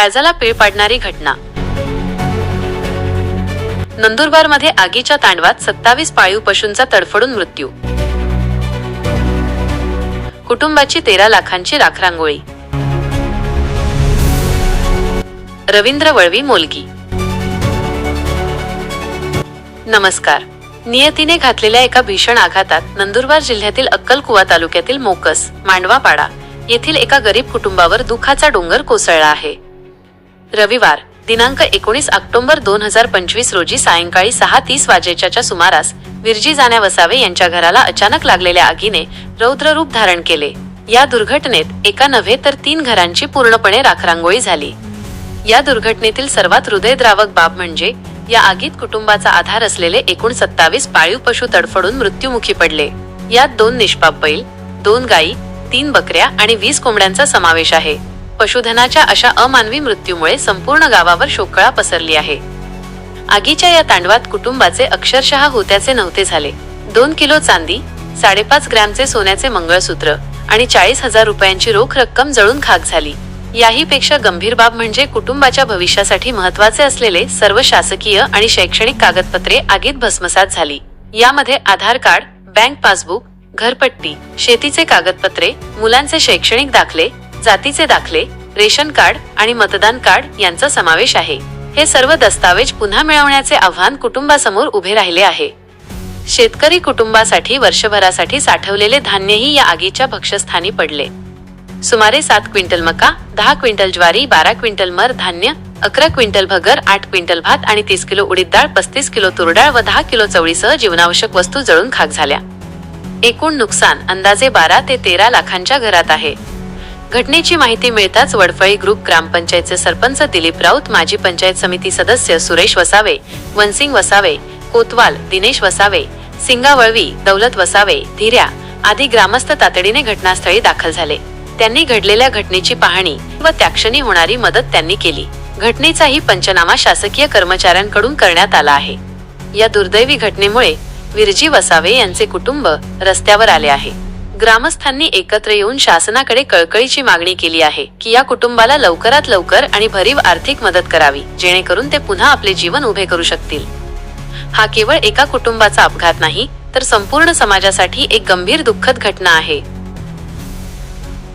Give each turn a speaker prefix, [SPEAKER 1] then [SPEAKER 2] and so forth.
[SPEAKER 1] काळजाला पीळ पाडणारी घटना. नंदुरबारमध्ये आगीच्या तांडवात सत्तावीस पाळीव पशूंचा तडफडून मृत्यू. कुटुंबाची तेरा लाखांची राखरांगोळी. रवींद्र वळवी मोलगी. नमस्कार. नियतीने घातलेल्या एका भीषण आघातात नंदुरबार जिल्ह्यातील अक्कलकुवा तालुक्यातील मोकस मांडवापाडा येथील एका गरीब कुटुंबावर दुखाचा डोंगर कोसळला आहे. रविवार दिनांक एकोणीस ऑक्टोबर दोन हजार पंचवीस रोजी सायंकाळी सहा तीस वाजेच्या सुमारास विरजी जाण्या वसावे यांच्या घराला अचानक लागलेल्या आगीने रौद्र रूप धारण केले. या दुर्घटनेत एका नव्हे तर तीन घरांची पूर्णपणे राखरांगोळी झाली. या दुर्घटनेतील सर्वात हृदयद्रावक बाब म्हणजे या आगीत कुटुंबाचा आधार असलेले एकूण सत्तावीस पाळीव पशु तडफडून मृत्युमुखी पडले. यात दोन निष्पाप बैल दोन गायी तीन बकऱ्या आणि वीस कोंबड्यांचा समावेश आहे. पशुधनाच्या अशा अमानवी मृत्यूमुळे संपूर्ण गावावर शोकळा पसरली आहे. आगीच्या या तांडवात कुटुंबाचे अक्षरशः होत्याचे नव्हते झाले. दोन किलो चांदी साडेपाच ग्रॅमचे सोन्याचे मंगळसूत्र आणि चाळीस हजार रुपयांची रोख रक्कम जळून खाक झाली. याही पेक्षा गंभीर बाब म्हणजे कुटुंबाच्या भविष्यासाठी महत्त्वाचे असलेले सर्व शासकीय आणि शैक्षणिक कागदपत्रे आगीत भस्मसात झाली. यामध्ये आधार कार्ड बँक पासबुक घरपट्टी शेतीचे कागदपत्रे मुलांचे शैक्षणिक दाखले जातीचे दाखले रेशन कार्ड आणि मतदान कार्ड यांचा समावेश आहे. हे सर्व दस्तावेज पुन्हा मिळवण्याचे आव्हान कुटुंबासमोर उभे राहिले आहे. शेतकरी कुटुंबासाठी वर्षभरासाठी साठवलेले धान्यही या आगीच्या भक्षस्थानी पडले. सुमारे सात क्विंटल मका दहा क्विंटल ज्वारी बारा क्विंटल मर धान्य अकरा क्विंटल भगर आठ क्विंटल भात आणि तीस किलो उडीद डाळ पस्तीस किलो तूर डाळ व दहा किलो चवळीसह जीवनावश्यक वस्तू जळून खाक झाल्या. एकूण नुकसान अंदाजे बारा ते तेरा लाखांच्या घरात आहे. घटनेची माहिती मिळताच वडफळी ग्रुप ग्रामपंचायतचे सरपंच दिलीप राऊत माजी पंचायत समिती सदस्य सुरेश वसावे वनसिंग वसावे कोतवाल दिनेश वसावे सिंगावळवी दौलत वसावे धीर्या आदी ग्रामस्थ तातडीने घटनास्थळी दाखल झाले. त्यांनी घडलेल्या घटनेची पाहणी व त्याक्षणी होणारी मदत त्यांनी केली. घटनेचाही पंचनामा शासकीय कर्मचाऱ्यांकडून करण्यात आला आहे. या दुर्दैवी घटनेमुळे विरजी वसावे यांचे कुटुंब रस्त्यावर आले आहे. ग्रामस्थांनी एकत्र येऊन शासनाकडे कळकळीची मागणी केली आहे की या कुटुंबाला लवकरात लवकर आणि भरीव आर्थिक मदत करावी जेणेकरून ते पुन्हा आपले जीवन उभे करू शकतील. हा केवळ एका कुटुंबाचा अपघात नाही तर संपूर्ण समाजासाठी एक गंभीर दुःखद घटना आहे.